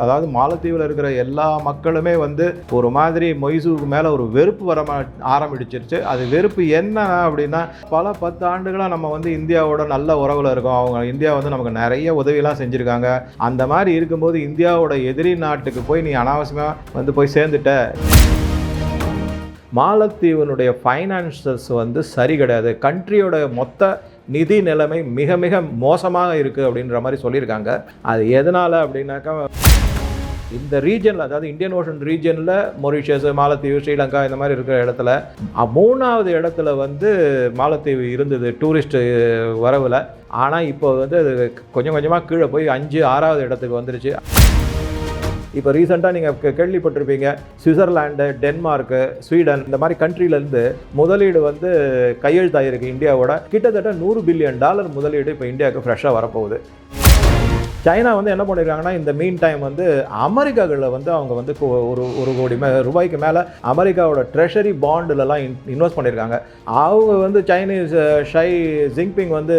அதாவது மாலத்தீவில் இருக்கிற எல்லா மக்களுமே வந்து ஒரு மாதிரி மொய்சூருக்கு மேலே ஒரு வெறுப்பு வர ஆரம்பிச்சிருச்சு. அது வெறுப்பு என்ன அப்படின்னா பல பத்து ஆண்டுகளாக நம்ம வந்து இந்தியாவோட நல்ல உறவில் இருக்கோம். அவங்க இந்தியா வந்து நமக்கு நிறைய உதவியெல்லாம் செஞ்சுருக்காங்க. அந்த மாதிரி இருக்கும்போது இந்தியாவோட எதிரி நாட்டுக்கு போய் நீ அனாவசியமாக வந்து போய் சேர்ந்துட்ட. மாலத்தீவனுடைய ஃபைனான்சஸ் வந்து சரி கிடையாது. கண்ட்ரியோட மொத்த நிதி நிலைமை மிக மிக மோசமாக இருக்குது அப்படின்ற மாதிரி சொல்லியிருக்காங்க. அது எதனால் அப்படின்னாக்கா இந்த ரீஜனில் அதாவது இந்தியன் ஓஷன் ரீஜனில் மொரிஷியஸ் மாலத்தீவு ஸ்ரீலங்கா இந்த மாதிரி இருக்கிற இடத்துல மூணாவது இடத்துல வந்து மாலத்தீவு இருந்தது டூரிஸ்ட் வரவில். ஆனால் இப்போ வந்து அது கொஞ்சம் கொஞ்சமாக கீழே போய் அஞ்சு ஆறாவது இடத்துக்கு வந்துருச்சு. இப்போ ரீசெண்டாக நீங்கள் கேள்விப்பட்டிருப்பீங்க. சுவிட்சர்லாண்டு டென்மார்க்கு ஸ்வீடன் இந்த மாதிரி கண்ட்ரிலேருந்து முதலீடு வந்து கையெழுத்தாயிருக்கு இந்தியாவோட. கிட்டத்தட்ட நூறு பில்லியன் டாலர் முதலீடு இப்போ இந்தியாவுக்கு ஃப்ரெஷ்ஷாக வரப்போகுது. சைனா வந்து என்ன பண்ணியிருக்காங்கன்னா இந்த மீன் டைம் வந்து அமெரிக்காவில் வந்து அவங்க வந்து கொ- ஒரு ஒரு கோடி மே ரூபாய்க்கு மேலே அமெரிக்காவோட ட்ரெஷரி பாண்டுலலாம் இன்வெஸ்ட் பண்ணியிருக்காங்க அவங்க வந்து சைனீஸ் ஷை ஜிங்பிங் வந்து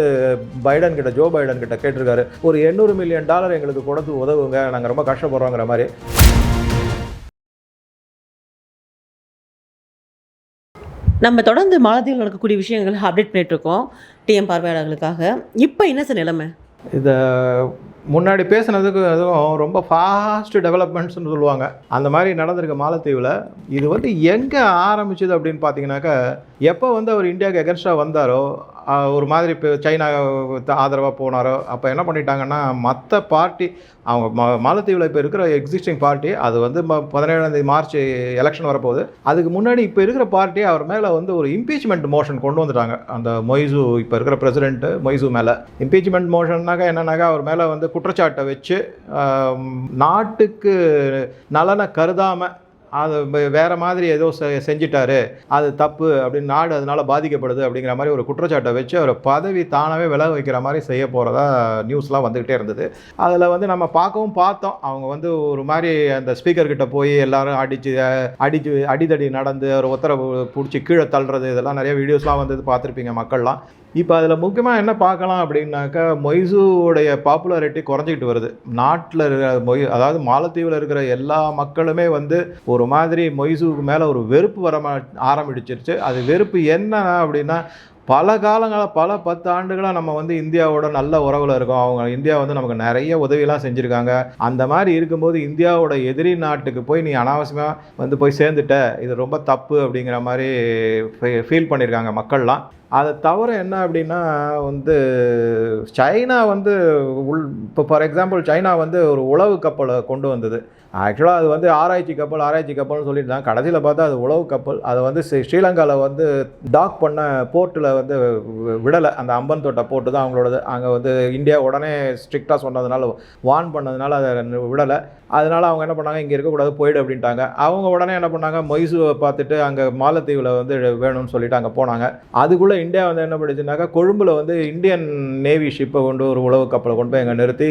பைடன் கிட்ட ஜோ பைடன் கிட்ட கேட்டிருக்காரு. ஒரு எண்ணூறு மில்லியன் டாலர் எங்களுக்கு கொடுத்து உதவுங்க நாங்கள் ரொம்ப கஷ்டப்படுறோங்கிற மாதிரி. நம்ம தொடர்ந்து மாலத்தீவில் நடக்கக்கூடிய விஷயங்கள் அப்டேட் பண்ணிட்டு இருக்கோம். டிஎம் பார்வையாளர்களுக்காக. இப்போ என்ன சார் நிலைமை? இதை முன்னாடி பேசுனதுக்கு அதுவும் ரொம்ப ஃபாஸ்ட் டெவலப்மெண்ட்ஸ்னு சொல்லுவாங்க. அந்த மாதிரி நடந்திருக்கு மாலத்தீவில் இது வந்து எங்கே ஆரம்பிச்சது அப்படின்னு பார்த்தீங்கன்னாக்கா எப்போ வந்து அவர் இந்தியாவுக்கு எகன்ஸ்டாக வந்தாரோ ஒரு மாதிரி இப்போ சைனா ஆதரவாக போனாரோ அப்போ என்ன பண்ணிட்டாங்கன்னா மற்ற பார்ட்டி அவங்க ம மாலத்தீவில் இப்போ இருக்கிற எக்ஸிஸ்டிங் பார்ட்டி அது வந்து ம- பதினேழாம் தேதி மார்ச் எலெக்ஷன் வரப்போகுது. அதுக்கு முன்னாடி இப்போ இருக்கிற பார்ட்டி அவர் மேலே வந்து ஒரு இம்பீச்மெண்ட் மோஷன் கொண்டு வந்துட்டாங்க. அந்த மொய்சு இப்போ இருக்கிற பிரசிடென்ட் மொய்சு மேலே. இம்பீச்மெண்ட் மோஷன்னாக்கா என்னன்னாக்கா அவர் மேலே வந்து குற்றச்சாட்டை வச்சு நாட்டுக்கு நலனை கருதாமல் அது வேறு மாதிரி ஏதோ செ- செஞ்சிட்டாரு. அது தப்பு அப்படின்னு நாடு அதனால் பாதிக்கப்படுது அப்படிங்கிற மாதிரி ஒரு குற்றச்சாட்டை வச்சு அவர் பதவி தானாகவே விலக வைக்கிற மாதிரி செய்ய போகிறதா நியூஸ்லாம் வந்துக்கிட்டே இருந்தது. அதில் வந்து நம்ம பார்க்கவும் பார்த்தோம். அவங்க வந்து ஒரு மாதிரி அந்த ஸ்பீக்கர்கிட்ட போய் எல்லாரும் அடிச்சு அடிச்சு அடிதடி நடந்து ஒரு உத்தரவு பிடிச்சி கீழே தள்ளுறது இதெல்லாம் நிறைய வீடியோஸ்லாம் வந்து பார்த்துருப்பீங்க மக்கள்லாம். இப்போ அதில் முக்கியமாக என்ன பார்க்கலாம் அப்படின்னாக்கா மொய்சூடைய பாப்புலாரிட்டி குறைஞ்சிக்கிட்டு வருது. நாட்டில் இருக்கிற மொய் அதாவது மாலத்தீவில் இருக்கிற எல்லா மக்களுமே வந்து ஒரு மாதிரி மொய்சூவுக்கு மேலே ஒரு வெறுப்பு வர ஆரம்பிச்சிருச்சு. அது வெறுப்பு என்ன அப்படின்னா பல காலங்களாக பல பத்து ஆண்டுகளாக நம்ம வந்து இந்தியாவோட நல்ல உறவில் இருக்கோம். அவங்க இந்தியா வந்து நமக்கு நிறைய உதவியெல்லாம் செஞ்சுருக்காங்க. அந்த மாதிரி இருக்கும்போது இந்தியாவோட எதிரி நாட்டுக்கு போய் நீ அனாவசியமாக வந்து போய் சேர்ந்துட்ட. இது ரொம்ப தப்பு அப்படிங்கிற மாதிரி ஃபீல் பண்ணியிருக்காங்க மக்கள்லாம். அதை தவிர என்ன அப்படின்னா வந்து சைனா வந்து உள் இப்போ ஃபார் எக்ஸாம்பிள் சைனா வந்து ஒரு உளவு கப்பலை கொண்டு வந்தது. ஆக்சுவலாக அது வந்து ஆராய்ச்சி கப்பல் ஆராய்ச்சி கப்பல்னு சொல்லியிருந்தாங்க கடைசியில் பார்த்தா அது உளவு கப்பல். அதை வந்து ஸ்ரீ- ஸ்ரீலங்காவில் வந்து டாக் பண்ண போர்ட்டில் வந்து விடலை. அந்த அம்பன் தோட்ட போர்ட்டு தான் அவங்களோடது. அங்கே வந்து இந்தியா உடனே ஸ்ட்ரிக்டாக சொன்னதுனால வார்ன் பண்ணதுனால அதை விடலை. அதனால அவங்க என்ன பண்ணாங்க? இங்கே இருக்கக்கூடாது போயிடு அப்படின்ட்டாங்க. அவங்க உடனே என்ன பண்ணாங்க? மைசூரை பார்த்துட்டு அங்கே மாலத்தீவில் வந்து வேணும்னு சொல்லிட்டு அங்கே போனாங்க. அதுக்குள்ளே இந்தியா வந்து என்ன பண்ணிச்சுனாக்கா கொழும்புல வந்து இந்தியன் நேவி ஷிப்பை கொண்டு ஒரு உளவு கப்பலை கொண்டு போய் அங்கே நிறுத்தி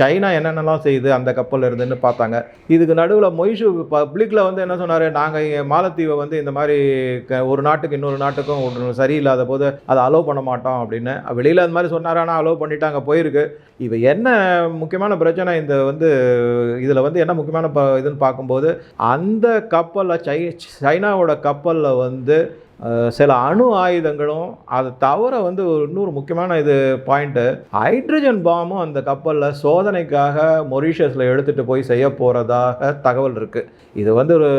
சைனா என்னென்னலாம் செய்யுது அந்த கப்பல் இருந்துன்னு பார்த்தாங்க. இதுக்கு நடுவில் மொய்ஷு பப்ளிக்கில் வந்து என்ன சொன்னார் நாங்கள் இங்கே மாலத்தீவை வந்து இந்த மாதிரி க- ஒரு நாட்டுக்கு இன்னொரு நாட்டுக்கும் ஒரு சரியில்லாத போது அதை அலோவ் பண்ண மாட்டோம் அப்படின்னு. வெளியில் அந்த மாதிரி சொன்னார் ஆனால் அலோவ் பண்ணிட்டாங்க போயிருக்கு. இப்போ என்ன முக்கியமான பிரச்சனை இந்த வந்து இதில் வந்து என்ன முக்கியமான ப இதுன்னு பார்க்கும்போது அந்த கப்பலில் சை சைனாவோட கப்பலில் வந்து சில அணு ஆயுதங்களும் அதை தவிர வந்து ஒரு இன்னொரு முக்கியமான இது பாயிண்ட்டு ஹைட்ரஜன் பாம்பும் அந்த கப்பலில் சோதனைக்காக மொரீஷியஸில் எடுத்துகிட்டு போய் செய்ய போகிறதாக தகவல் இருக்குது இது வந்து ஒரு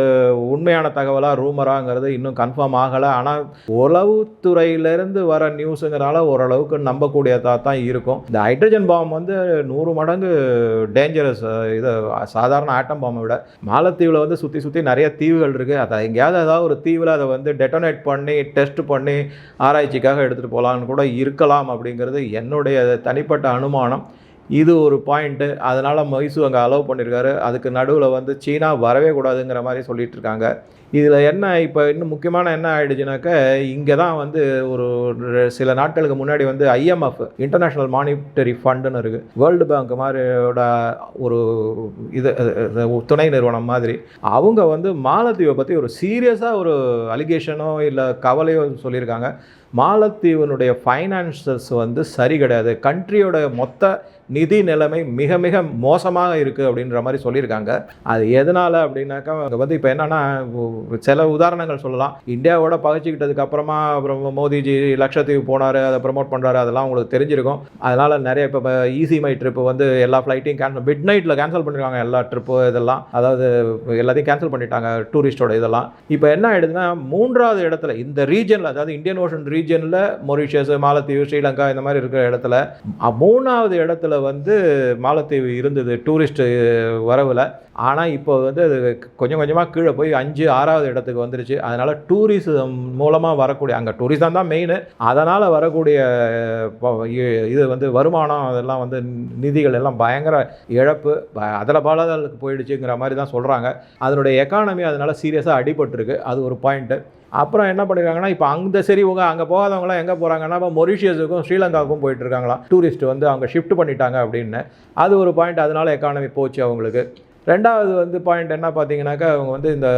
உண்மையான தகவலாக ரூமராங்கிறது இன்னும் கன்ஃபார்ம் ஆகலை. ஆனால் உளவுத்துறையிலேருந்து வர நியூஸுங்கிறனால ஓரளவுக்கு நம்பக்கூடியதாக தான் இருக்கும். இந்த ஹைட்ரஜன் பாம் வந்து நூறு மடங்கு டேஞ்சரஸ் இது சாதாரண ஆட்டம் பாம்பை விட மாலத்தீவில் வந்து சுற்றி சுற்றி நிறைய தீவுகள் இருக்குது அதை எங்கேயாவது ஏதாவது ஒரு தீவில் அதை வந்து டெட்டோனேட் பண்ணி டெஸ்ட் பண்ணி ஆராய்ச்சிக்காக எடுத்துகிட்டு போகலான்னு கூட இருக்கலாம் அப்படிங்கிறது என்னுடைய தனிப்பட்ட அனுமானம். இது ஒரு பாயிண்ட்டு அதனால் மைசூ அங்கே அலோவ் பண்ணியிருக்காரு அதுக்கு நடுவில் வந்து சீனா வரவே கூடாதுங்கிற மாதிரி சொல்லிகிட்டு இருக்காங்க. இதில் என்ன இப்போ இன்னும் முக்கியமான என்ன ஆயிடுச்சுனாக்க இங்கே தான் வந்து ஒரு சில நாட்களுக்கு முன்னாடி வந்து ஐஎம்எஃப் இன்டர்நேஷ்னல் மானிட்டரி ஃபண்டுன்னு இருக்குது வேர்ல்டு பேங்க் மாதிரியோட ஒரு இது இது துணை நிறுவனம் மாதிரி. அவங்க வந்து மாலத்தீவை பற்றி ஒரு சீரியஸாக ஒரு அலிகேஷனோ இல்லை கவலையோ சொல்லியிருக்காங்க. மாலத்தீவனுடைய ஃபைனான்சஸ் வந்து சரி கிடையாது. கண்ட்ரியோட மொத்த நிதி நிலைமை மிக மிக மோசமாக இருக்குது அப்படின்ற மாதிரி சொல்லியிருக்காங்க. அது எதனால் அப்படின்னாக்கா அங்கே வந்து இப்போ என்னென்னா சில உதாரணங்கள் சொல்லலாம். இந்தியாவோட பகைச்சிக்கிட்டதுக்கு அப்புறமா அப்புறம் மோடிஜி லட்சத்தீவு போனார் அதை ப்ரமோட் பண்ணுறாரு அதெல்லாம் உங்களுக்கு தெரிஞ்சிருக்கும். அதனால் நிறைய இப்போ ஈஸி மை ட்ரிப்பு வந்து எல்லா ஃப்ளைட்டையும் கேன்சல் மிட் நைட்டில் கேன்சல் பண்ணிருக்காங்க எல்லா ட்ரிப்பு இதெல்லாம். அதாவது எல்லாத்தையும் கேன்சல் பண்ணிட்டாங்க டூரிஸ்டோட இதெல்லாம். இப்போ என்ன ஆயிடுதுன்னா மூன்றாவது இடத்துல இந்த ரீஜனில் அதாவது இந்தியன் ஓஷன் ரீஜனில் மொரிஷியஸ் மாலத்தீவு ஸ்ரீலங்கா இந்த மாதிரி இருக்கிற இடத்துல மூணாவது இடத்துல வந்து மாலத்தீவு இருந்தது டூரிஸ்ட் வரவில். ஆனால் இப்போ வந்து அது கொஞ்சம் கொஞ்சமாக கீழே போய் அஞ்சு ஆறாவது இடத்துக்கு வந்துருச்சு. அதனால் டூரிசம் மூலமாக வரக்கூடிய அங்கே டூரிசம் தான் மெயின் அதனால் வரக்கூடிய இது வந்து வருமானம் அதெல்லாம் வந்து நிதிகள் எல்லாம் பயங்கர இழப்பு. அதில் பாலாதலுக்கு போயிடுச்சுங்கிற மாதிரி தான் சொல்கிறாங்க அதனுடைய எக்கானமி அதனால் சீரியஸாக அடிபட்டிருக்கு. அது ஒரு பாயிண்ட்டு அப்புறம் என்ன பண்ணிருக்காங்கன்னா இப்போ அந்த சரி உங்க அங்கே போகாதவங்களாம் எங்கே போகிறாங்கன்னா இப்போ மொரிஷியஸுக்கும் ஸ்ரீலங்காவுக்கும் போயிட்டு இருக்காங்களாம். டூரிஸ்ட் வந்து அவங்க ஷிஃப்ட் பண்ணிட்டாங்க அப்படின்னு. அது ஒரு பாயிண்ட் அதனால எக்கானமி போச்சு அவங்களுக்கு. ரெண்டாவது வந்து பாயிண்ட் என்ன பார்த்தீங்கன்னாக்கா அவங்க வந்து இந்த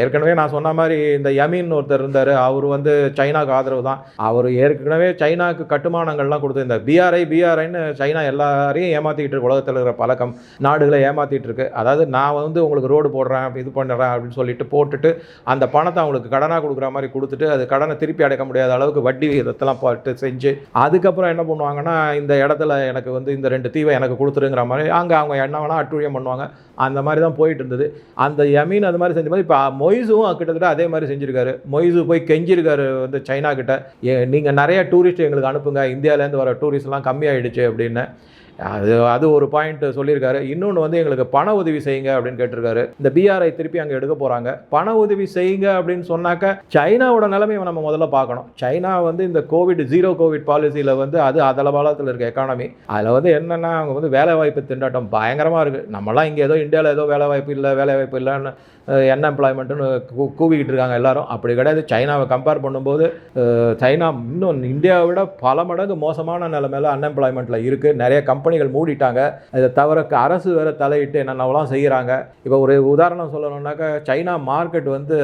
ஏற்கனவே நான் சொன்ன மாதிரி இந்த யமீன் ஒருத்தர் இருந்தார். அவர் வந்து சைனாக்கு ஆதரவு தான். அவர் ஏற்கனவே சைனாவுக்கு கட்டுமானங்கள்லாம் கொடுத்து இந்த பிஆர்ஐ பிஆர்ஐன்னு சைனா எல்லாரையும் ஏமாற்றிக்கிட்டு இருக்கு. உலகத்தில் இருக்கிற பழக்கம் நாடுகளை ஏமாற்றிட்டு இருக்கு. அதாவது நான் வந்து உங்களுக்கு ரோடு போடுறேன் இது பண்ணுறேன் அப்படின்னு சொல்லிட்டு போட்டுட்டு அந்த பணத்தை அவங்களுக்கு கடனாக கொடுக்குற மாதிரி கொடுத்துட்டு அது கடனை திருப்பி அடைக்க முடியாத அளவுக்கு வட்டி விகிதத்தெல்லாம் போட்டு செஞ்சு அதுக்கப்புறம் என்ன பண்ணுவாங்கன்னா இந்த இடத்துல எனக்கு வந்து இந்த ரெண்டு தீவை எனக்கு கொடுத்துருங்கிற மாதிரி அங்கே அவங்க என்ன வேணால் அட்டுழியம் பண்ணுவாங்க. அந்த மாதிரி தான் போயிட்டு இருந்தது. அந்த யமீன் அது மாதிரி செஞ்ச மாதிரி இப்போ மொய்ஸும் கிட்டத்தட்ட அதே மாதிரி செஞ்சுருக்காரு. மொய்ஸு போய் கெஞ்சிருக்காரு வந்து சைனா கிட்ட. நீங்கள் நிறைய டூரிஸ்ட் எங்களுக்கு அனுப்புங்க. இந்தியாவிலேருந்து வர டூரிஸ்ட்லாம் கம்மியாயிடுச்சு அப்படின்னு. அது அது ஒரு பாயிண்ட் சொல்லியிருக்காரு. இன்னொன்று வந்து எங்களுக்கு பண உதவி செய்யுங்க அப்படின்னு கேட்டிருக்காரு. இந்த பிஆர்ஐ திருப்பி அங்கே எடுக்க போகிறாங்க பண உதவி செய்யுங்க அப்படின்னு சொன்னாக்க சைனாவோட நிலைமையை நம்ம முதல்ல பார்க்கணும். சைனா வந்து இந்த கோவிட் ஜீரோ கோவிட் பாலிசியில் வந்து அது அதல பாலத்தில் இருக்க எக்கானமி அதில் வந்து என்னென்னா அவங்க வந்து வேலை வாய்ப்பு திண்டாட்டம் பயங்கரமாக இருக்குது நம்மளாம் இங்கே ஏதோ இந்தியாவில் ஏதோ வேலை வாய்ப்பு இல்லை வேலை வாய்ப்பு இல்லைன்னு அன்எம்ப்ளாய்மெண்ட்டுன்னு கூவிக்கிட்டு இருக்காங்க எல்லாரும். அப்படி கிடையாது. சைனாவை கம்பேர் பண்ணும்போது சைனா இன்னும் இந்தியாவை விட பல மடங்கு மோசமான நிலைமையில் அன்எம்ப்ளாய்மெண்ட்டில் இருக்குது நிறைய கம்பெனிகள் மூடிட்டாங்க. இதை தவிர அரசு வேறு தலையிட்டு என்னென்னலாம் செய்கிறாங்க இப்போ ஒரு உதாரணம் சொல்லணுன்னாக்கா சைனா மார்க்கெட் வந்து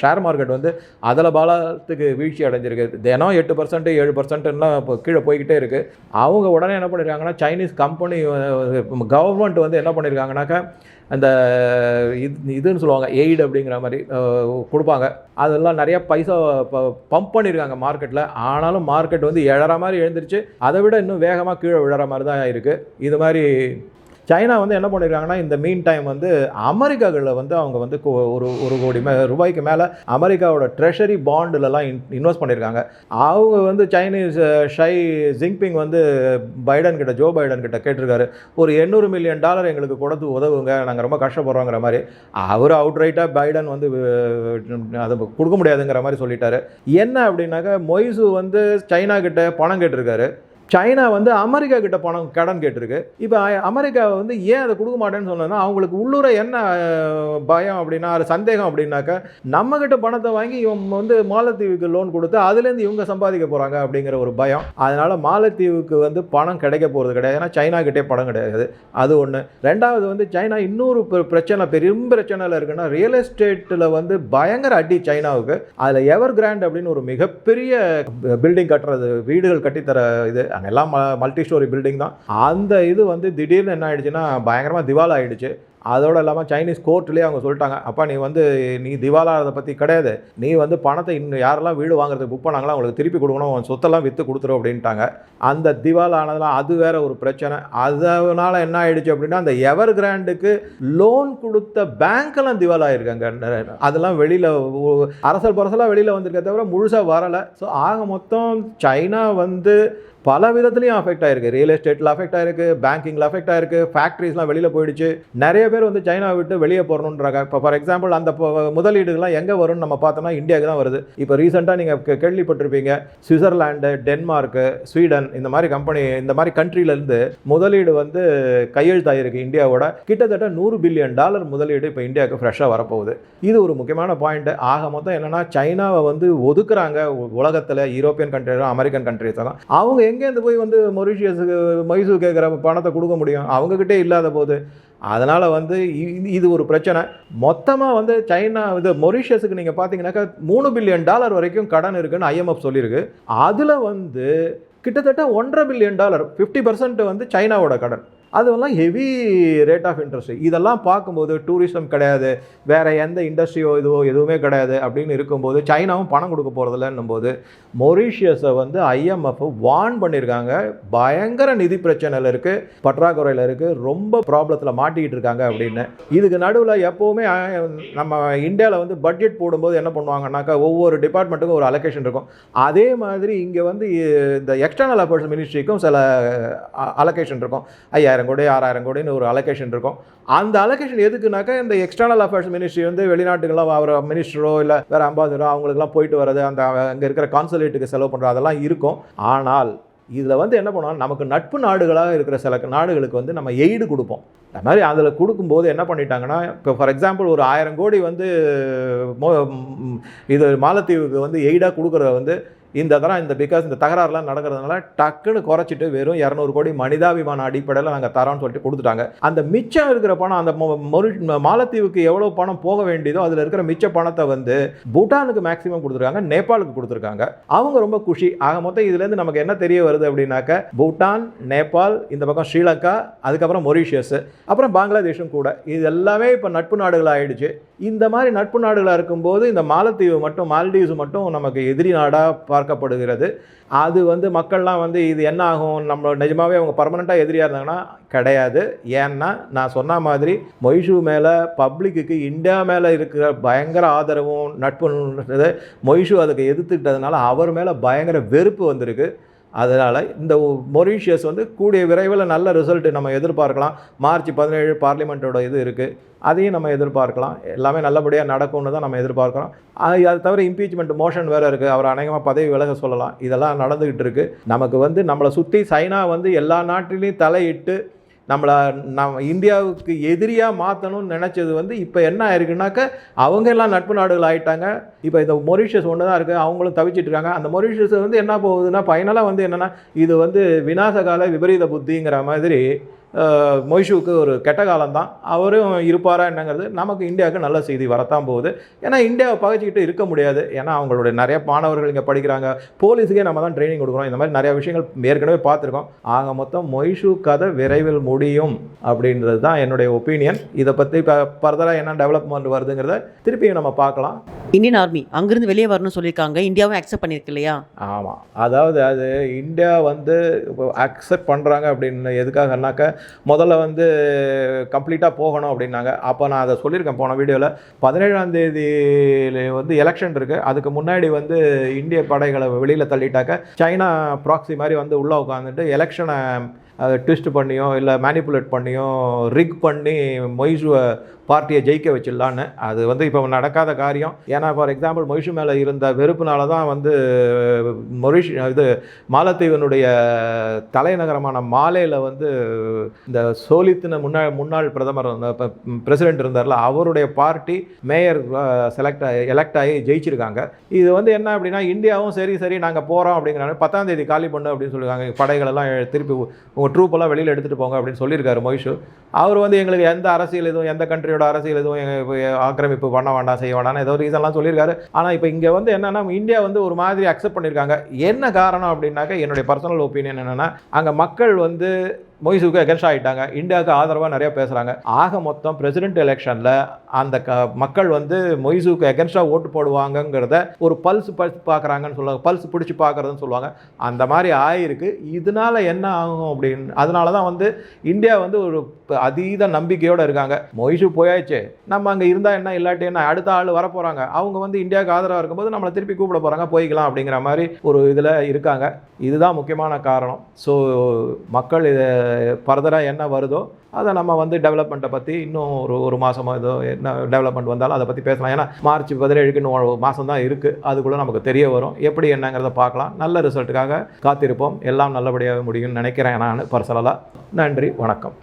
ஷேர் மார்க்கெட் வந்து அதில் பாலத்துக்கு வீழ்ச்சி அடைஞ்சிருக்கு. தினம் எட்டு பர்சன்ட் ஏழு பர்சன்ட்லாம் இப்போ கீழே போய்கிட்டே இருக்குது அவங்க உடனே என்ன பண்ணியிருக்காங்கன்னா சைனீஸ் கம்பெனி கவர்மெண்ட் வந்து என்ன பண்ணியிருக்காங்கனாக்கா அந்த இது இதுன்னு சொல்லுவாங்க எய்டு அப்படிங்கிற மாதிரி கொடுப்பாங்க. அதெல்லாம் நிறைய பைசா பம்ப் பண்ணியிருக்காங்க மார்க்கெட்டில் ஆனாலும் மார்க்கெட் வந்து எழற மாதிரி எழுந்திருச்சு அதை விட இன்னும் வேகமாக கீழே விழற மாதிரி தான் இருக்குது இது மாதிரி சைனா வந்து என்ன பண்ணியிருக்காங்கன்னா இந்த மீன் டைம் வந்து அமெரிக்காக்களில் வந்து அவங்க வந்து ஒரு ஒரு கோடி மே ரூபாய்க்கு மேலே அமெரிக்காவோட ட்ரெஷரி பாண்டுலலாம் இன்வெஸ்ட் பண்ணியிருக்காங்க அவங்க வந்து சைனீஸ் ஷை ஜிங்பிங் வந்து பைடன் கிட்ட ஜோ பைடன் கிட்ட கேட்டிருக்காரு. ஒரு எண்ணூறு மில்லியன் டாலர் எங்களுக்கு கொடுத்து உதவுங்க நாங்கள் ரொம்ப கஷ்டப்படுறோங்கிற மாதிரி. அவர் அவுட்ரைட்டாக பைடன் வந்து அதை கொடுக்க முடியாதுங்கிற மாதிரி சொல்லிட்டாரு. என்ன அப்படின்னாக்கா மொய்சு வந்து சைனா கிட்ட பணம் கேட்டிருக்காரு. சைனா வந்து அமெரிக்கா கிட்ட பணம் கடன் கேட்டிருக்கு. இப்போ அமெரிக்கா வந்து ஏன் அதை கொடுக்க மாட்டேன்னு சொன்னதுன்னா அவங்களுக்கு உள்ளூர என்ன பயம் அப்படின்னா அது சந்தேகம் அப்படின்னாக்கா நம்ம கிட்ட பணத்தை வாங்கி இவங்க வந்து மாலத்தீவுக்கு லோன் கொடுத்து அதுலேருந்து இவங்க சம்பாதிக்க போகிறாங்க அப்படிங்கிற ஒரு பயம். அதனால மாலத்தீவுக்கு வந்து பணம் கிடைக்க போகிறது கிடையாது. ஏன்னா சைனா கிட்டே பணம் கிடையாது. அது ஒன்று ரெண்டாவது வந்து சைனா இன்னொரு பிரச்சனை பெரும் பிரச்சனையில் இருக்குன்னா ரியல் எஸ்டேட்டில் வந்து பயங்கர அடி சைனாவுக்கு. அதில் எவர் கிராண்ட் அப்படின்னு ஒரு மிகப்பெரிய பில்டிங் கட்டுறது வீடுகள் கட்டித்தர இது அங்க எல்லாம் மல்டி ஸ்டோரி பில்டிங் தான். அந்த இது வந்து திடீர்னு என்ன ஆயிடுச்சுன்னா பயங்கரமாக திவால் ஆயிடுச்சு. அதோடு இல்லாமல் சைனீஸ் கோர்ட்லேயே அவங்க சொல்லிட்டாங்க அப்பா நீ வந்து நீ திவாலாகிறதை பற்றி கிடையாது. நீ வந்து பணத்தை இன்னும் யாரெல்லாம் வீடு வாங்குறதுக்கு புக் பண்ணாங்களோ அவங்களுக்கு திருப்பி கொடுக்கணும். உன் சொத்தெல்லாம் விற்று கொடுத்துரும் அப்படின்ட்டாங்க. அந்த திவால் ஆனதெல்லாம் அது வேற ஒரு பிரச்சனை. அதனால என்ன ஆயிடுச்சு அப்படின்னா அந்த எவர் கிராண்டுக்கு லோன் கொடுத்த பேங்க்கெல்லாம் திவாலாயிருக்காங்க அதெல்லாம் வெளியில் அரசல் பரசலாக வெளியில் வந்திருக்க தவிர முழுசாக வரலை. ஸோ ஆக மொத்தம் சைனா வந்து பல விதத்துலையும் அஃபெக்ட் ஆயிருக்கு. ரியல் எஸ்டேட்டில் அஃபெக்ட் ஆயிருக்கு பேங்கிங்கில் அஃபெக்ட் ஆயிருக்கு ஃபேக்ட்ரிஸ்லாம் வெளியில் போயிடுச்சு. நிறைய பேர் வந்து சைனா விட்டு வெளியே போகணுன்றாங்க இப்போ ஃபார் எக்ஸாம்பிள் அந்த முதலீடுகள்லாம் எங்கே வரும்னு நம்ம பார்த்தோம்னா இந்தியாவுக்கு தான் வருது. இப்போ ரீசெண்டாக நீங்கள் கேள்விப்பட்டிருப்பீங்க சுவிட்சர்லாண்டு டென்மார்க்கு ஸ்வீடன் இந்த மாதிரி கம்பெனி இந்த மாதிரி கண்ட்ரிலேருந்து முதலீடு வந்து கையெழுத்தாயிருக்கு இந்தியாவோட. கிட்டத்தட்ட நூறு பில்லியன் டாலர் முதலீடு இப்போ இந்தியாவுக்கு ஃப்ரெஷ்ஷாக வரப்போகுது. இது ஒரு முக்கியமான பாயிண்ட் ஆக மொத்தம் என்னன்னா சைனாவை வந்து ஒதுக்குறாங்க உலகத்தில் யூரோப்பியன் கண்ட்ரிஸ் அமெரிக்கன் கண்ட்ரிஸ் எல்லாம். அவங்க எங்கேருந்து போய் வந்து மொரிஷியஸுக்கு மைசூர் கேட்குற பணத்தை கொடுக்க முடியும்? அவங்கக்கிட்டே இல்லாத போது. அதனால் வந்து இது ஒரு பிரச்சனை. மொத்தமாக வந்து சைனா இது மொரிஷியஸுக்கு நீங்கள் பார்த்தீங்கன்னாக்கா மூணு பில்லியன் டாலர் வரைக்கும் கடன் இருக்குன்னு ஐஎம்எஃப் சொல்லியிருக்கு. அதில் வந்து கிட்டத்தட்ட ஒன்றரை பில்லியன் டாலர் ஃபிஃப்டி பர்சன்ட் வந்து சைனாவோட கடன். அதெல்லாம் ஹெவி ரேட் ஆஃப் இன்ட்ரெஸ்ட் இதெல்லாம் பார்க்கும்போது டூரிசம் கிடையாது. வேறு எந்த இண்டஸ்ட்ரியோ இதுவோ எதுவுமே கிடையாது. அப்படின்னு இருக்கும்போது சைனாவும் பணம் கொடுக்க போகிறதில்லன்னும் போது மொரீஷியஸை வந்து ஐஎம்எஃப் வார்ன் பண்ணியிருக்காங்க. பயங்கர நிதி பிரச்சனையில் இருக்குது பற்றாக்குறையில் இருக்குது ரொம்ப ப்ராப்ளத்தில் மாட்டிக்கிட்டு இருக்காங்க அப்படின்னு. இதுக்கு நடுவில் எப்போவுமே நம்ம இந்தியாவில் வந்து பட்ஜெட் போடும்போது என்ன பண்ணுவாங்கன்னாக்கா ஒவ்வொரு டிபார்ட்மெண்ட்டுக்கும் ஒரு அலோகேஷன் இருக்கும். அதே மாதிரி இங்கே வந்து இந்த எக்ஸ்டர்னல் அஃபேர்ஸ் மினிஸ்ட்ரிக்கும் சில அலோகேஷன் இருக்கும். ஐயாயிரம் கோடி ஆறாயிரம் கோடின்னு ஒரு அலோகேஷன் இருக்கும். அந்த அலோகேஷன் எதுக்குனாக்கா இந்த எக்ஸ்டர்னல் அஃபேர்ஸ் மினிஸ்ட்ரி வந்து வெளிநாட்டுக்கெல்லாம் அவர் மினிஸ்டரோ இல்லை வேறு அம்பாசிடரோ அவங்களுக்குலாம் போயிட்டு வர்றது அந்த அங்கே இருக்கிற கான்சுலேட்டுக்கு செலவு பண்ணுறது அதெல்லாம் இருக்கும். ஆனால் இதில் வந்து என்ன பண்ணுவோம் நமக்கு நட்பு நாடுகளாக இருக்கிற சில நாடுகளுக்கு வந்து நம்ம எய்டு கொடுப்போம். அது மாதிரி அதில் கொடுக்கும்போது என்ன பண்ணிட்டாங்கன்னா இப்போ ஃபார் எக்ஸாம்பிள் ஒரு ஆயிரம் கோடி வந்து மோ- இது மாலத்தீவுக்கு வந்து எய்டாக கொடுக்குறத வந்து இந்த தரம் இந்த பிகாஸ் இந்த தகராறுலாம் நடக்கிறதுனால டக்குன்னு குறைச்சிட்டு வெறும் இரநூறு கோடி மனிதாபிமான அடிப்படையில் நாங்கள் தரோம்னு சொல்லிட்டு கொடுத்துட்டாங்க. அந்த மிச்சம் இருக்கிற பணம் அந்த மொ- மொரி மாலத்தீவுக்கு எவ்வளோ பணம் போக வேண்டியதோ அதில் இருக்கிற மிச்ச பணத்தை வந்து பூட்டானுக்கு மேக்ஸிமம் கொடுத்துருக்காங்க நேபாளுக்கு கொடுத்துருக்காங்க. அவங்க ரொம்ப குஷி. ஆக மொத்தம் இதுலேருந்து நமக்கு என்ன தெரிய வருது அப்படின்னாக்க பூட்டான் நேபாள் இந்த பக்கம் ஸ்ரீலங்கா அதுக்கப்புறம் மொரீஷியஸ் அப்புறம் பங்களாதேஷும் கூட. இது எல்லாமே இப்போ நட்பு நாடுகள் ஆயிடுச்சு இந்த மாதிரி நட்பு நாடுகளாக இருக்கும்போது இந்த மாலத்தீவு மட்டும் மால்டீவ்ஸ் மட்டும் நமக்கு எதிரி நாடாக பார்க்கப்படுகிறது. அது வந்து மக்கள்லாம் வந்து இது என்ன ஆகும்? நம்ம நிஜமாகவே அவங்க பர்மனெண்ட்டாக எதிரியாக இருந்தாங்கன்னா கிடையாது. ஏன்னா நான் சொன்ன மாதிரி மொய்ஷு மேலே பப்ளிக்குக்கு இந்தியா மேலே இருக்கிற பயங்கர ஆதரவும் நட்பு மொய்ஷு அதுக்கு எதிர்த்துக்கிட்டதுனால அவர் மேலே பயங்கர வெறுப்பு வந்திருக்கு. அதனால் இந்த மொரீஷியஸ் வந்து கூடிய விரைவில் நல்ல ரிசல்ட் நம்ம எதிர்பார்க்கலாம். மார்ச் பதினேழு பார்லிமெண்ட்டோட இது இருக்குது அதையும் நம்ம எதிர்பார்க்கலாம். எல்லாமே நல்லபடியாக நடக்கும்னு தான் நம்ம எதிர்பார்க்குறோம். அது அது தவிர இம்பீச்மெண்ட் மோஷன் வேறு இருக்குது அவர் அநேகமாக பதவி விலக சொல்லலாம். இதெல்லாம் நடந்துக்கிட்டு இருக்குது நமக்கு வந்து நம்மளை சுற்றி சைனா வந்து எல்லா நாட்டிலையும் தலையிட்டு நம்மளை நம்ம இந்தியாவுக்கு எதிரியாக மாற்றணும்னு நினச்சது வந்து இப்போ என்ன ஆயிருக்குனாக்க அவங்க எல்லாம் நட்பு நாடுகள் ஆகிட்டாங்க இப்போ இந்த மொரிஷியஸ் ஒன்று தான் இருக்குது அவங்களும் தவிச்சிட்டு இருக்காங்க. அந்த மொரிஷியஸ் வந்து என்ன போகுதுன்னா ஃபைனலாக வந்து என்னென்னா இது வந்து விநாசகால விபரீத புத்திங்கிற மாதிரி மொய்ஷுவுக்கு ஒரு கெட்ட காலம் தான் அவரும் இருப்பாரா என்னங்கிறது நமக்கு இந்தியாவுக்கு நல்ல செய்தி வரத்தான் போகுது. ஏன்னா இந்தியாவை பகைச்சிக்கிட்டு இருக்க முடியாது. ஏன்னா அவங்களுடைய நிறைய மாணவர்கள் இங்கே படிக்கிறாங்க. போலீஸுக்கே நம்ம தான் ட்ரைனிங் கொடுக்குறோம் இந்த மாதிரி நிறைய விஷயங்கள் ஏற்கனவே பார்த்துருக்கோம். ஆக மொத்தம் மொய்ஷு கதை விரைவில் முடியும் அப்படின்றது தான் என்னுடைய ஒப்பீனியன் இதை பற்றி இப்போ ஃபர்தராக என்ன டெவலப்மெண்ட் வருதுங்கிறத திருப்பியும் நம்ம பார்க்கலாம். இந்தியன் ஆர்மி அங்கிருந்து வெளியே வரணும்னு சொல்லியிருக்காங்க. இந்தியாவும் அக்செப்ட் பண்ணியிருக்கு இல்லையா? ஆமாம் அதாவது அது இந்தியா வந்து இப்போ அக்செப்ட் பண்ணுறாங்க அப்படின்னு எதுக்காகனாக்க முதல்ல வந்து கம்ப்ளீட்டாக போகணும் அப்படின்னாங்க. அப்போ நான் அதை சொல்லியிருக்கேன் போன வீடியோவில் பதினேழாம் தேதியில வந்து எலெக்ஷன் இருக்குது அதுக்கு முன்னாடி வந்து இந்திய படைகளை வெளியில் தள்ளிட்டாக்க சைனா ப்ராக்ஸி மாதிரி வந்து உள்ளே உட்காந்துட்டு எலெக்ஷனை ட்விஸ்ட் பண்ணியோ இல்லை மேனிப்புலேட் பண்ணியோ ரிக் பண்ணி மொய்சுவை பார்ட்டியை ஜெயிக்க வச்சிடலான்னு. அது வந்து இப்போ நடக்காத காரியம். ஏன்னா ஃபார் எக்ஸாம்பிள் மொய்ஷு மேலே இருந்த வெறுப்புனால தான் வந்து மொரிஷ் இது மாலத்தீவனுடைய தலைநகரமான மாலேயில் வந்து இந்த சோலித்தின முன்னாள் முன்னாள் பிரதமர் பிரசிடென்ட் இருந்தார்ல அவருடைய பார்ட்டி மேயர் செலக்ட் எலெக்ட் ஆகி ஜெயிச்சிருக்காங்க. இது வந்து என்ன அப்படின்னா இந்தியாவும் சரி சரி நாங்கள் போகிறோம் அப்படிங்கிறாங்க பத்தாம் தேதி காலி பண்ணு அப்படின்னு சொல்லியிருக்காங்க படைகளெல்லாம் திருப்பி உங்கள் ட்ரூப்பெல்லாம் வெளியில் எடுத்துகிட்டு போங்க அப்படின்னு சொல்லியிருக்காரு மொய்ஷு. அவர் வந்து எங்களுக்கு எந்த அரசியல் எதுவும் எந்த கண்ட்ரி கண்ட்ரியோட அரசியல் எதுவும் ஆக்கிரமிப்பு பண்ண வேண்டாம் செய்ய வேண்டாம் ஏதோ ரீசன்லாம் சொல்லியிருக்காரு. ஆனால் இப்போ இங்கே வந்து என்னன்னா இந்தியா வந்து ஒரு மாதிரி அக்செப்ட் பண்ணியிருக்காங்க. என்ன காரணம் அப்படின்னாக்க என்னுடைய பர்சனல் ஒப்பீனியன் என்னென்னா அங்கே மக்கள் வந்து மொய்சுக்கு அகென்ஸ்ட் ஆகிட்டாங்க இந்தியாவுக்கு ஆதரவாக நிறைய பேசுகிறாங்க ஆக மொத்தம் பிரசிடென்ட் எலெக்ஷனில் அந்த க மக்கள் வந்து மொய்சுக்கு எகென்ஸ்டாக ஓட்டு போடுவாங்கங்கிறத ஒரு பல்ஸ் பல்ஸ் பார்க்குறாங்கன்னு சொல்லுவாங்க. பல்ஸ் பிடிச்சி பார்க்குறதுன்னு சொல்லுவாங்க. அந்த மாதிரி ஆயிருக்கு. இதனால என்ன ஆகும் அப்படின்னு அதனால தான் வந்து இந்தியா வந்து ஒரு அதீத நம்பிக்கையோடு இருக்காங்க. மொய்சு போயாச்சு. நம்ம அங்கே இருந்தால் என்ன இல்லாட்டி என்ன அடுத்த ஆள் வர போகிறாங்க அவங்க வந்து இந்தியாவுக்கு ஆதரவாக இருக்கும்போது நம்மளை திருப்பி கூப்பிட போகிறாங்க போய்க்கலாம் அப்படிங்கிற மாதிரி ஒரு இதில் இருக்காங்க. இதுதான் முக்கியமான காரணம். ஸோ மக்கள் இதை ஃபர்தராக என்ன வருதோ அதை நம்ம வந்து டெவலப்மெண்ட்டை பற்றி இன்னும் ஒரு ஒரு மாதமோ ஏதோ என்ன டெவலப்மெண்ட் வந்தாலும் அதை பற்றி பேசலாம். ஏன்னா மார்ச் பதினேழுக்கு இன்னும் ஒரு மாதம் தான் இருக்குது அதுக்குள்ளே நமக்கு தெரிய வரும். எப்படி என்னங்கிறத பார்க்கலாம். நல்ல ரிசல்ட்டுக்காக காத்திருப்போம். எல்லாம் நல்லபடியாக முடியும்னு நினைக்கிறேன் நான் பர்சனலாக நன்றி வணக்கம்.